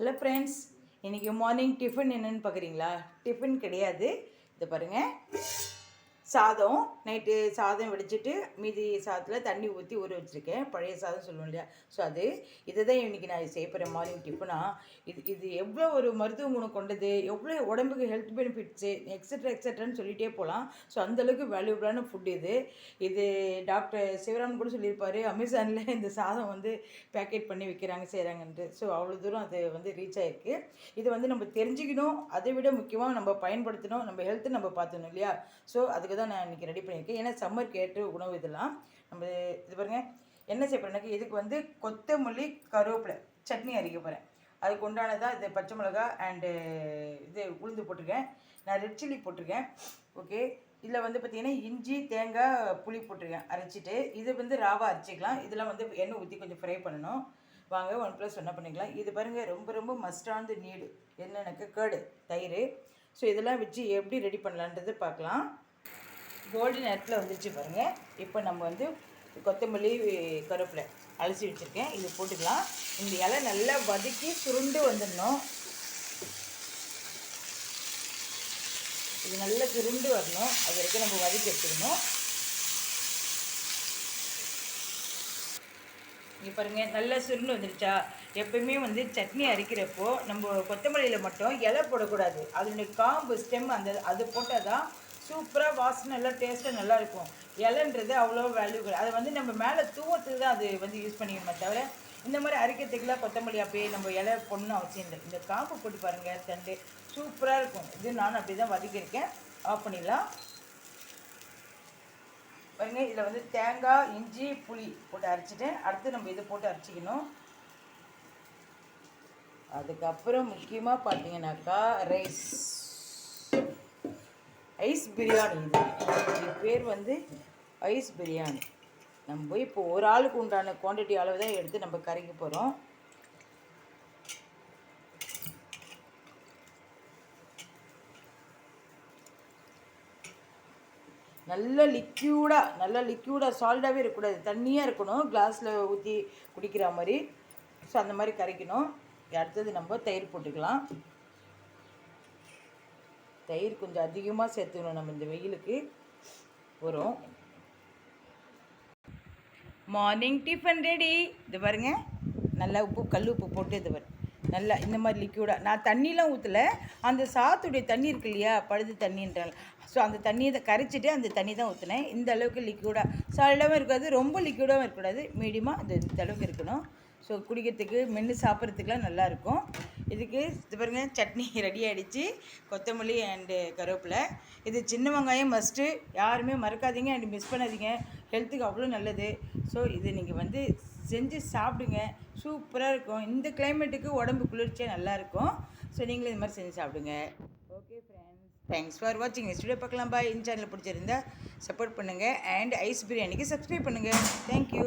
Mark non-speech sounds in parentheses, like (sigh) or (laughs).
Hello friends இன்றைக்கி morning tiffin என்னென்னு பார்க்குறீங்களா டிஃபன் கிடையாது. இதை பாருங்கள் சாதம் நைட்டு சாதம் வடிச்சிட்டு மீதி சாதத்தில் தண்ணி ஊற்றி ஊற வச்சுருக்கேன். பழைய சாதம் சொல்லுவோம் இல்லையா? ஸோ அது இதை தான் இன்றைக்கி நான் செய்ய போகிறேன் மார்னிங் இது இது எவ்வளோ ஒரு மருத்துவ குணம் கொண்டது எவ்வளோ உடம்புக்கு ஹெல்த் பெனிஃபிட்ஸு எக்ஸட்ரா எக்ஸட்ரான்னு சொல்லிகிட்டே போகலாம் ஸோ அந்தளவுக்கு வேல்யூபிளான ஃபுட் இது. இது டாக்டர் சிவராம் கூட சொல்லியிருப்பார் அமேசானில் இந்த சாதம் வந்து பேக்கெட் பண்ணி விற்கிறாங்க செய்கிறாங்கன்ட்டு ஸோ அவ்வளோ தூரம் அது வந்து ரீச் ஆகிருக்கு இது வந்து நம்ம தெரிஞ்சுக்கணும். அதை விட முக்கியமாக நம்ம பயன்படுத்தணும். நம்ம ஹெல்த்தை நம்ம பார்த்துக்கணும் இல்லையா? ஸோ அதுக்கு தான் நான் இன்றைக்கி ரெடி பண்ணியிருக்கேன். ஏன்னா சம்மருக்கு ஏற்ற உணவு இதெல்லாம். நம்ம இது பாருங்கள் என்ன செய்ய போகிறேன்னாக்க இதுக்கு வந்து கொத்தமல்லி கருவேப்பிலை சட்னி அரைக்க போகிறேன் அதுக்கு உண்டானதாக இது பச்சை மிளகா அண்டு இது உளுந்து போட்டிருக்கேன். நான் ரெட் சில்லி போட்டிருக்கேன். ஓகே இதில் வந்து பார்த்திங்கன்னா இஞ்சி தேங்காய் புளி போட்டிருக்கேன். அரைச்சிட்டு இது வந்து ராவாக அரைச்சிக்கலாம். இதெல்லாம் வந்து எண்ணெய் ஊற்றி கொஞ்சம் ஃப்ரை பண்ணணும். வாங்க ஒன் ப்ளஸ் ஒன்றா பண்ணிக்கலாம். இது பாருங்கள் ரொம்ப ரொம்ப மஸ்டானது நீடு. என்னென்னக்கு கேடு? தயிர். ஸோ இதெல்லாம் வச்சு எப்படி ரெடி பண்ணலான்றது பார்க்கலாம். கோல்டன் நேரத்தில் வந்துடுச்சு பாருங்கள் இப்போ நம்ம வந்து கொத்தமல்லி கருவேப்பிலை அலசி வச்சுருக்கேன். இது போட்டுக்கலாம். இந்த இலை நல்லா வதக்கி சுருண்டு வந்துடணும். இது நல்லா சுருண்டு வரணும். அது வரைக்கும் நம்ம வதக்கி எடுத்துக்கணும். இங்கே பாருங்கள் நல்லா சுருண்டு வந்துடுச்சா எப்பயுமே வந்து சட்னி அரைக்கிறப்போ நம்ம கொத்தமல்லியில் மட்டும் இலை போடக்கூடாது. அதனுடைய காம்பு ஸ்டெம் அந்த அது போட்டால் தான் சூப்பராக வாசனை எல்லாம் டேஸ்ட்டாக நல்லா இருக்கும். இலைன்றது அவ்வளோ வேல்யூ அதை வந்து நம்ம மேலே தூவத்துக்கு தான் அது வந்து யூஸ் பண்ணிக்கணுமே தவிர இந்த மாதிரி அரைக்கிறதுக்குலாம் கொத்தமல்லி அப்படியே நம்ம இலை பொண்ணு அவசியம் இல்லை இந்த காம்பு போட்டு பாருங்கள் தண்டு சூப்பராக இருக்கும். இது நானும் அப்படி தான் வதக்கியிருக்கேன். ஆஃப் பண்ணிடலாம். பாருங்க இதில் வந்து தேங்காய் இஞ்சி புளி போட்டு அரைச்சிட்டேன். அடுத்து நம்ம இதை போட்டு அரைச்சிக்கணும். அதுக்கப்புறம் முக்கியமாக பார்த்தீங்கன்னாக்கா ரைஸ் ஐஸ் பிரியாணி இது. இது பேர் வந்து ஐஸ் பிரியாணி. நம்ம போய் இப்போ ஒரு ஆளுக்கு உண்டான குவான்டிட்டி அளவு தான் எடுத்து நம்ம கரைக்க போகிறோம் நல்ல லிக்யூடாக நல்ல லிக்யூடாக சால்டாகவே இருக்கக்கூடாது. தண்ணியாக இருக்கணும். கிளாஸில் ஊற்றி குடிக்கிற மாதிரி. ஸோ அந்த மாதிரி கரைக்கணும் அடுத்தது நம்ம தயிர் போட்டுக்கலாம். தயிர் கொஞ்சம் அதிகமாக சேர்த்துக்கணும் நம்ம இந்த வெயிலுக்கு. வரும். மார்னிங் டிஃபன் ரெடி இது பாருங்க. நல்லா உப்பு கல் உப்பு போட்டு இது பாரு. நல்லா இந்த மாதிரி லிக்யூடாக நான் தண்ணிலாம் ஊற்றல அந்த சாத்துடைய தண்ணி இருக்கு இல்லையா? பழுது தண்ணின்றால் ஸோ அந்த தண்ணியை தான் கரைச்சிட்டு அந்த தண்ணி தான் ஊற்றினேன் இந்த அளவுக்கு லிக்யூடாக சாலிடாகவும் இருக்காது. ரொம்ப லிக்யூடாகவும் இருக்கக்கூடாது. மீடியமாக அந்த இந்த அளவுக்கு இருக்கணும். ஸோ குடிக்கிறதுக்கு மென்று சாப்பிட்றதுக்குலாம் நல்லாயிருக்கும். இதுக்கு இது பாருங்க சட்னி (laughs) ரெடி ஆகிடுச்சு கொத்தமல்லி அண்டு கருவேப்பிலை. இது சின்ன வெங்காயம் மஸ்ட்டு யாருமே மறக்காதீங்க. அண்ட் மிஸ் பண்ணாதீங்க. ஹெல்த்துக்கு அவ்வளோ நல்லது. ஸோ இது நீங்கள் வந்து செஞ்சு சாப்பிடுங்க. சூப்பராக இருக்கும். இந்த கிளைமேட்டுக்கு உடம்பு குளிர்ச்சியாக நல்லாயிருக்கும். ஸோ நீங்களும் இது மாதிரி செஞ்சு சாப்பிடுங்க. ஓகே ஃப்ரெண்ட்ஸ் தேங்க்ஸ் ஃபார் வாட்சிங் நெக்ஸ்ட் வீடியோ பார்க்கலாம். பாய் இந்த சேனல் பிடிச்சிருந்தா சப்போர்ட் பண்ணுங்கள் அண்ட் ஐஸ் பிரியாணிக்கு சப்ஸ்கிரைப் பண்ணுங்கள் தேங்க்யூ